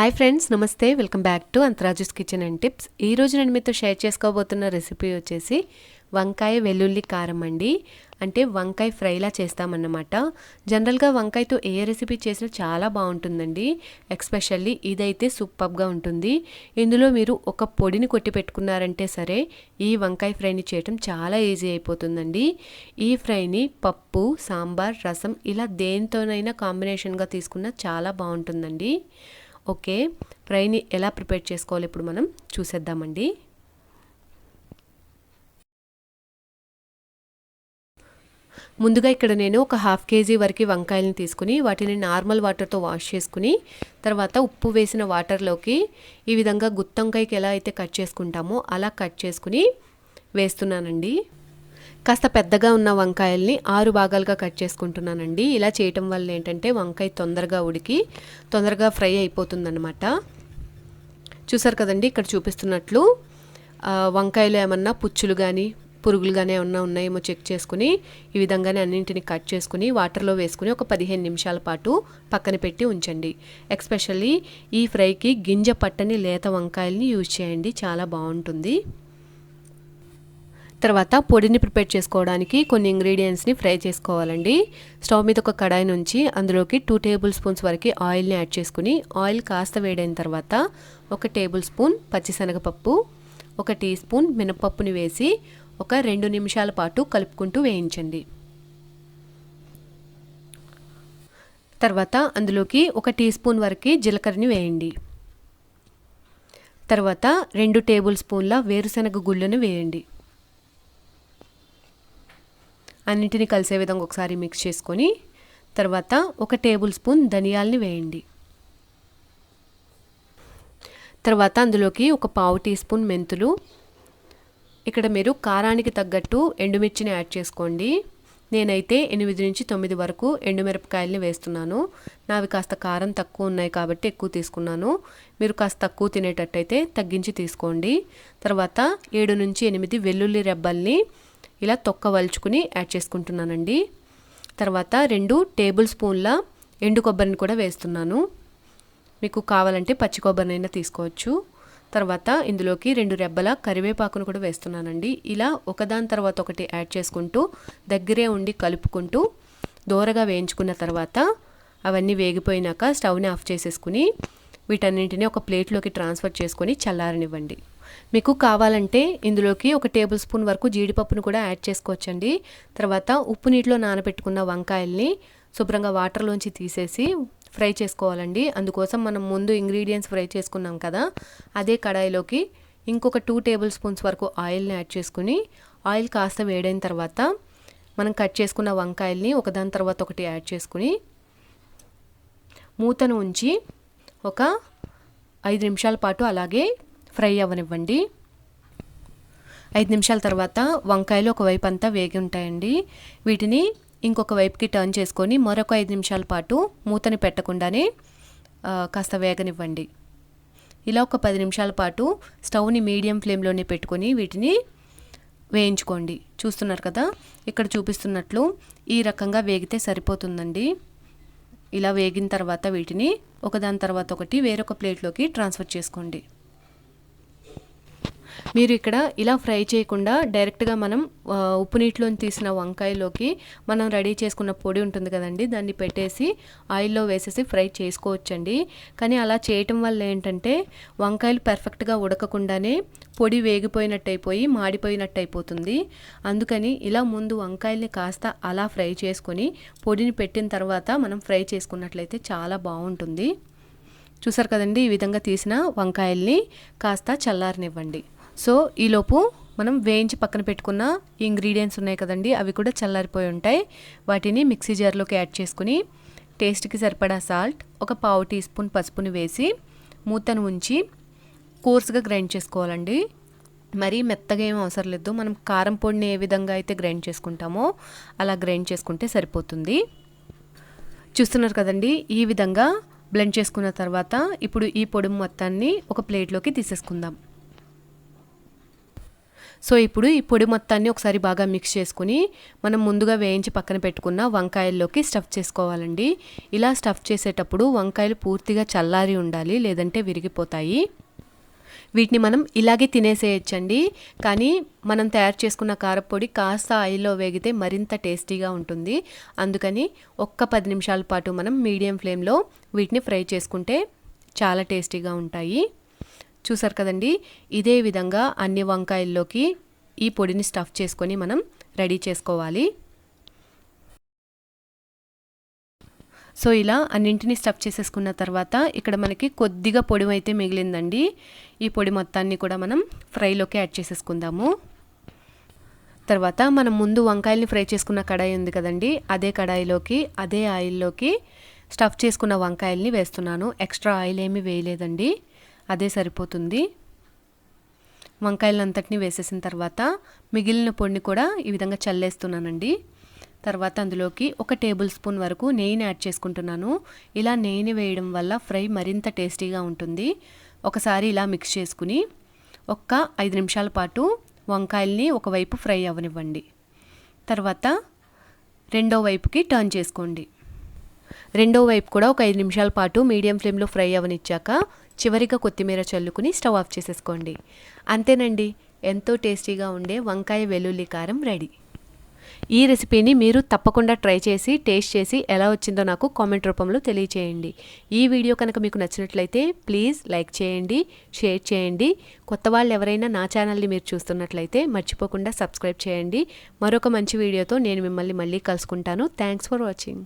Hi friends నమస్తే. Welcome back to Antharaju's kitchen and tips. ఈరోజు నేను మీతో షేర్ చేసుకోబోతున్న రెసిపీ వచ్చేసి వంకాయ వెల్లుల్లి కారం అండి. అంటే వంకాయ ఫ్రైలా చేస్తామన్నమాట. జనరల్గా వంకాయతో ఏ రెసిపీ చేసినా చాలా బాగుంటుందండి. ఎక్స్పెషల్లీ ఇదైతే సూపర్గా ఉంటుంది. ఇందులో మీరు ఒక పొడిని కొట్టి పెట్టుకున్నారంటే సరే ఈ వంకాయ ఫ్రైని చేయటం చాలా ఈజీ అయిపోతుందండి. ఈ ఫ్రైని పప్పు సాంబార్ రసం ఇలా దేనితోనైనా కాంబినేషన్గా తీసుకున్నా చాలా బాగుంటుందండి. ఓకే ఫ్రైని ఎలా ప్రిపేర్ చేసుకోవాలి ఇప్పుడు మనం చూసేద్దామండి. ముందుగా ఇక్కడ నేను ఒక హాఫ్ కేజీ వరకు వంకాయలను తీసుకుని వాటిని నార్మల్ వాటర్తో వాష్ చేసుకుని తర్వాత ఉప్పు వేసిన వాటర్లోకి ఈ విధంగా గుత్తంకాయకి ఎలా అయితే కట్ చేసుకుంటామో అలా కట్ చేసుకుని వేస్తున్నానండి. కాస్త పెద్దగా ఉన్న వంకాయల్ని ఆరు భాగాలుగా కట్ చేసుకుంటున్నానండి. ఇలా చేయటం వల్ల ఏంటంటే వంకాయ తొందరగా ఉడికి తొందరగా ఫ్రై అయిపోతుందన్నమాట. చూసారు కదండి ఇక్కడ చూపిస్తున్నట్లు వంకాయలు ఏమన్నా పుచ్చులు కానీ పురుగులు కానీ ఏమన్నా ఉన్నాయేమో చెక్ చేసుకుని ఈ విధంగానే అన్నింటిని కట్ చేసుకుని వాటర్లో వేసుకుని ఒక పదిహేను నిమిషాల పాటు పక్కన పెట్టి ఉంచండి. ఎక్స్పెషల్లీ ఈ ఫ్రైకి గింజ పట్టని లేత వంకాయల్ని యూజ్ చేయండి చాలా బాగుంటుంది. తర్వాత పొడిని ప్రిపేర్ చేసుకోవడానికి కొన్ని ఇంగ్రీడియంట్స్ని ఫ్రై చేసుకోవాలండి. స్టవ్ మీద ఒక కడాయి నుంచి అందులోకి టూ టేబుల్ స్పూన్స్ వరకు ఆయిల్ని యాడ్ చేసుకుని ఆయిల్ కాస్త వేడైన తర్వాత ఒక టేబుల్ స్పూన్ పచ్చిశనగపప్పు ఒక టీ స్పూన్ మినపప్పుని వేసి ఒక రెండు నిమిషాల పాటు కలుపుకుంటూ వేయించండి. తర్వాత అందులోకి ఒక టీ స్పూన్ వరకు జీలకర్రని వేయండి. తర్వాత రెండు టేబుల్ స్పూన్ల వేరుశనగ గుళ్ళను వేయండి. అన్నింటినీ కలిసే విధంగా ఒకసారి మిక్స్ చేసుకొని తర్వాత ఒక టేబుల్ స్పూన్ ధనియాల్ని వేయండి. తర్వాత అందులోకి ఒక పావు టీ స్పూన్ మెంతులు. ఇక్కడ మీరు కారానికి తగ్గట్టు ఎండుమిర్చిని యాడ్ చేసుకోండి. నేనైతే ఎనిమిది నుంచి తొమ్మిది వరకు ఎండుమిరపకాయలని వేస్తున్నాను. నావి కాస్త కారం తక్కువ ఉన్నాయి కాబట్టి ఎక్కువ తీసుకున్నాను. మీరు కాస్త తక్కువ తినేటట్టయితే తగ్గించి తీసుకోండి. తర్వాత ఏడు నుంచి ఎనిమిది వెల్లుల్లి రెబ్బల్ని ఇలా తొక్క వలుచుకుని యాడ్ చేసుకుంటున్నానండి. తర్వాత రెండు టేబుల్ స్పూన్ల ఎండు కొబ్బరిని కూడా వేస్తున్నాను. మీకు కావాలంటే పచ్చి కొబ్బరినైనా తీసుకోవచ్చు. తర్వాత ఇందులోకి రెండు రెబ్బల కరివేపాకును కూడా వేస్తున్నానండి. ఇలా ఒకదాని తర్వాత ఒకటి యాడ్ చేసుకుంటూ దగ్గరే ఉండి కలుపుకుంటూ దూరగా వేయించుకున్న తర్వాత అవన్నీ వేగిపోయినాక స్టవ్ని ఆఫ్ చేసేసుకుని వీటన్నింటినీ ఒక ప్లేట్లోకి ట్రాన్స్ఫర్ చేసుకొని చల్లారనివ్వండి. మీకు కావాలంటే ఇందులోకి ఒక టేబుల్ స్పూన్ వరకు జీడిపప్పును కూడా యాడ్ చేసుకోవచ్చండి. తర్వాత ఉప్పు నీటిలో నానబెట్టుకున్న వంకాయల్ని శుభ్రంగా వాటర్లోంచి తీసేసి ఫ్రై చేసుకోవాలండి. అందుకోసం మనం ముందు ఇంగ్రీడియంట్స్ ఫ్రై చేసుకున్నాం కదా అదే కడాయిలోకి ఇంకొక టూ టేబుల్ స్పూన్స్ వరకు ఆయిల్ని యాడ్ చేసుకుని ఆయిల్ కాస్త వేడైన తర్వాత మనం కట్ చేసుకున్న వంకాయల్ని ఒకదాని తర్వాత ఒకటి యాడ్ చేసుకుని మూతను ఉంచి ఒక ఐదు నిమిషాల పాటు అలాగే ఫ్రై అవ్వనివ్వండి. ఐదు నిమిషాల తర్వాత వంకాయలు ఒకవైపు అంతా వేగి ఉంటాయండి. వీటిని ఇంకొక వైపుకి టర్న్ చేసుకొని మరొక ఐదు నిమిషాల పాటు మూతని పెట్టకుండానే కాస్త వేగనివ్వండి. ఇలా ఒక పది నిమిషాల పాటు స్టవ్ని మీడియం ఫ్లేమ్లోనే పెట్టుకొని వీటిని వేయించుకోండి. చూస్తున్నారు కదా? ఇక్కడ చూపిస్తున్నట్లు ఈ రకంగా వేగితే సరిపోతుందండి. ఇలా వేగిన తర్వాత వీటిని ఒకదాని తర్వాత ఒకటి వేరొక ప్లేట్లోకి ట్రాన్స్ఫర్ చేసుకోండి. మీరు ఇక్కడ ఇలా ఫ్రై చేయకుండా డైరెక్ట్గా మనం ఉప్పు నీటిలో తీసిన వంకాయలోకి మనం రెడీ చేసుకున్న పొడి ఉంటుంది కదండి దాన్ని పెట్టేసి ఆయిల్లో వేసేసి ఫ్రై చేసుకోవచ్చండి. కానీ అలా చేయటం వల్ల ఏంటంటే వంకాయలు పర్ఫెక్ట్గా ఉడకకుండానే పొడి వేగిపోయినట్టు అయిపోయి మాడిపోయినట్టు అయిపోతుంది అందుకని ఇలా ముందు వంకాయల్ని కాస్త అలా ఫ్రై చేసుకొని పొడిని పెట్టిన తర్వాత మనం ఫ్రై చేసుకున్నట్లయితే చాలా బాగుంటుంది. చూసారు కదండి ఈ విధంగా తీసిన వంకాయల్ని కాస్త చల్లారనివ్వండి. సో ఈలోపు మనం వేయించి పక్కన పెట్టుకున్న ఇంగ్రీడియంట్స్ ఉన్నాయి కదండి అవి కూడా చల్లారిపోయి ఉంటాయి. వాటిని మిక్సీ జార్లోకి యాడ్ చేసుకుని టేస్ట్కి సరిపడా సాల్ట్ ఒక పావు టీ స్పూన్ పసుపుని వేసి మూతను ఉంచి కోర్స్గా గ్రైండ్ చేసుకోవాలండి. మరీ మెత్తగా ఏం అవసరం లేదు మనం కారం పొడిని ఏ విధంగా అయితే గ్రైండ్ చేసుకుంటామో అలా గ్రైండ్ చేసుకుంటే సరిపోతుంది. చూస్తున్నారు కదండి ఈ విధంగా బ్లెండ్ చేసుకున్న తర్వాత ఇప్పుడు ఈ పొడి మొత్తాన్ని ఒక ప్లేట్లోకి తీసేసుకుందాం. సో ఇప్పుడు ఈ పొడి మొత్తాన్ని ఒకసారి బాగా మిక్స్ చేసుకుని మనం ముందుగా వేయించి పక్కన పెట్టుకున్న వంకాయల్లోకి స్టఫ్ చేసుకోవాలండి. ఇలా స్టఫ్ చేసేటప్పుడు వంకాయలు పూర్తిగా చల్లారి ఉండాలి లేదంటే విరిగిపోతాయి. వీటిని మనం ఇలాగే తినేసేయచ్చండి. కానీ మనం తయారు చేసుకున్న కారపొడి కాస్త ఆయిల్లో వేగితే మరింత టేస్టీగా ఉంటుంది. అందుకని ఒక్క పది నిమిషాల పాటు మనం మీడియం ఫ్లేమ్లో వీటిని ఫ్రై చేసుకుంటే చాలా టేస్టీగా ఉంటాయి. చూసారు కదండి? ఇదే విధంగా అన్ని వంకాయల్లోకి ఈ పొడిని స్టఫ్ చేసుకొని మనం రెడీ చేసుకోవాలి. సో ఇలా అన్నింటినీ స్టఫ్ చేసేసుకున్న తర్వాత ఇక్కడ మనకి కొద్దిగా పొడి అయితే మిగిలిందండి. ఈ పొడి మొత్తాన్ని కూడా మనం ఫ్రైలోకి యాడ్ చేసేసుకుందాము. తర్వాత మనం ముందు వంకాయల్ని ఫ్రై చేసుకున్న కడాయి ఉంది కదండి? అదే కడాయిలోకి అదే ఆయిల్లోకి స్టఫ్ చేసుకున్న వంకాయల్ని వేస్తున్నాను. ఎక్స్ట్రా ఆయిల్ ఏమీ వేయలేదండి. అదే సరిపోతుంది. వంకాయలంతటిని వేసేసిన తర్వాత మిగిలిన పొడిని కూడా ఈ విధంగా చల్లేస్తున్నానండి. తర్వాత అందులోకి ఒక టేబుల్ స్పూన్ వరకు నెయ్యిని యాడ్ చేసుకుంటున్నాను. ఇలా నెయ్యిని వేయడం వల్ల ఫ్రై మరింత టేస్టీగా ఉంటుంది. ఒకసారి ఇలా మిక్స్ చేసుకుని ఒక్క ఐదు నిమిషాల పాటు వంకాయల్ని ఒకవైపు ఫ్రై అవ్వనివ్వండి. తర్వాత రెండో వైపుకి టర్న్ చేసుకోండి. రెండో వైపు కూడా ఒక ఐదు నిమిషాల పాటు మీడియం ఫ్లేమ్లో ఫ్రై అవనిచ్చాక చివరిగా కొత్తిమీర చల్లుకుని స్టవ్ ఆఫ్ చేసేసుకోండి. అంతేనండి ఎంతో టేస్టీగా ఉండే వంకాయ వెల్లుల్లి కారం రెడీ. ఈ రెసిపీని మీరు తప్పకుండా ట్రై చేసి టేస్ట్ చేసి ఎలా వచ్చిందో నాకు కామెంట్ రూపంలో తెలియచేయండి. ఈ వీడియో కనుక మీకు నచ్చినట్లయితే ప్లీజ్ లైక్ చేయండి షేర్ చేయండి. కొత్త వాళ్ళు ఎవరైనా నా ఛానల్ని మీరు చూస్తున్నట్లయితే మర్చిపోకుండా సబ్స్క్రైబ్ చేయండి. మరొక మంచి వీడియోతో నేను మిమ్మల్ని మళ్ళీ కలుసుకుంటాను. Thanks for watching.